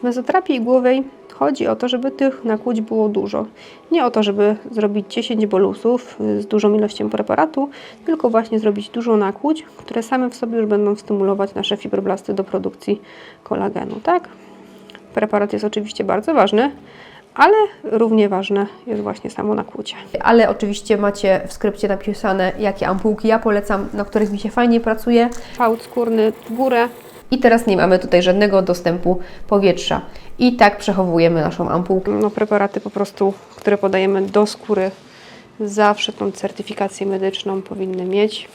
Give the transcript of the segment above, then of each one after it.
W mezoterapii igłowej chodzi o to, żeby tych nakłuć było dużo. Nie o to, żeby zrobić 10 bolusów y, z dużą ilością preparatu, tylko właśnie zrobić dużo nakłuć, które same w sobie już będą stymulować nasze fibroblasty do produkcji kolagenu, tak? Preparat jest oczywiście bardzo ważny, ale równie ważne jest właśnie samo nakłucie. Ale oczywiście macie w skrypcie napisane, jakie ampułki ja polecam, na których mi się fajnie pracuje. Fałd skórny w górę, I teraz nie mamy tutaj żadnego dostępu powietrza. I tak przechowujemy naszą ampułkę. no, preparaty po prostu, które podajemy do skóry, zawsze tą certyfikację medyczną powinny mieć.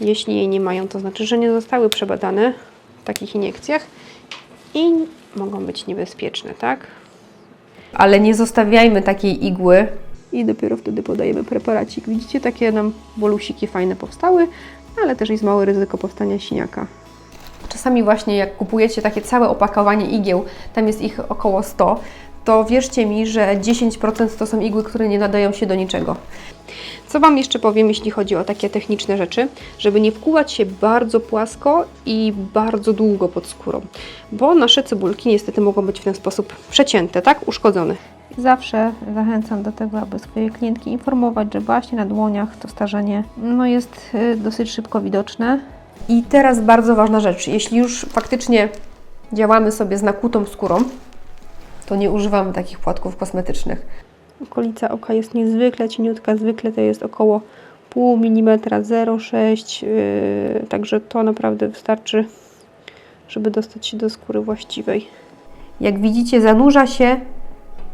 Jeśli jej nie mają, to znaczy, że nie zostały przebadane w takich iniekcjach i mogą być niebezpieczne, tak? Ale nie zostawiajmy takiej igły I dopiero wtedy podajemy preparacik. Widzicie, takie nam bolusiki fajne powstały, ale też jest małe ryzyko powstania siniaka. Czasami właśnie jak kupujecie takie całe opakowanie igieł, tam jest ich około 100, to wierzcie mi, że 10% to są igły, które nie nadają się do niczego. Co Wam jeszcze powiem, jeśli chodzi o takie techniczne rzeczy, żeby nie wkuwać się bardzo płasko i bardzo długo pod skórą, bo nasze cebulki niestety mogą być w ten sposób przecięte, tak? Uszkodzone. Zawsze zachęcam do tego, aby swoje klientki informować, że właśnie na dłoniach to starzenie no, jest y, dosyć szybko widoczne. I teraz bardzo ważna rzecz. Jeśli już faktycznie działamy sobie z nakłutą skórą, to nie używamy takich płatków kosmetycznych. Okolica oka jest niezwykle cieniutka, zwykle to jest około pół milimetra, 0,6, yy, także to naprawdę wystarczy, żeby dostać się do skóry właściwej. Jak widzicie, zanurza się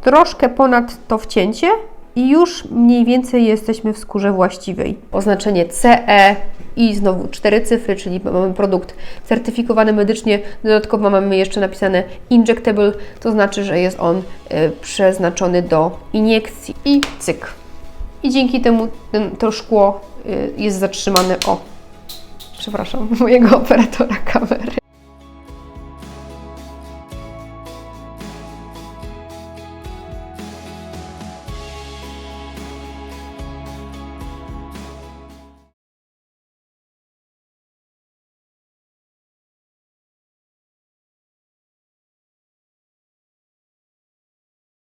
troszkę ponad to wcięcie i już mniej więcej jesteśmy w skórze właściwej. Oznaczenie CE i znowu cztery cyfry, czyli mamy produkt certyfikowany medycznie. Dodatkowo mamy jeszcze napisane injectable, to znaczy, że jest on y, przeznaczony do iniekcji i cyk. I dzięki temu ten, to szkło y, jest zatrzymane. O, przepraszam, mojego operatora kamery.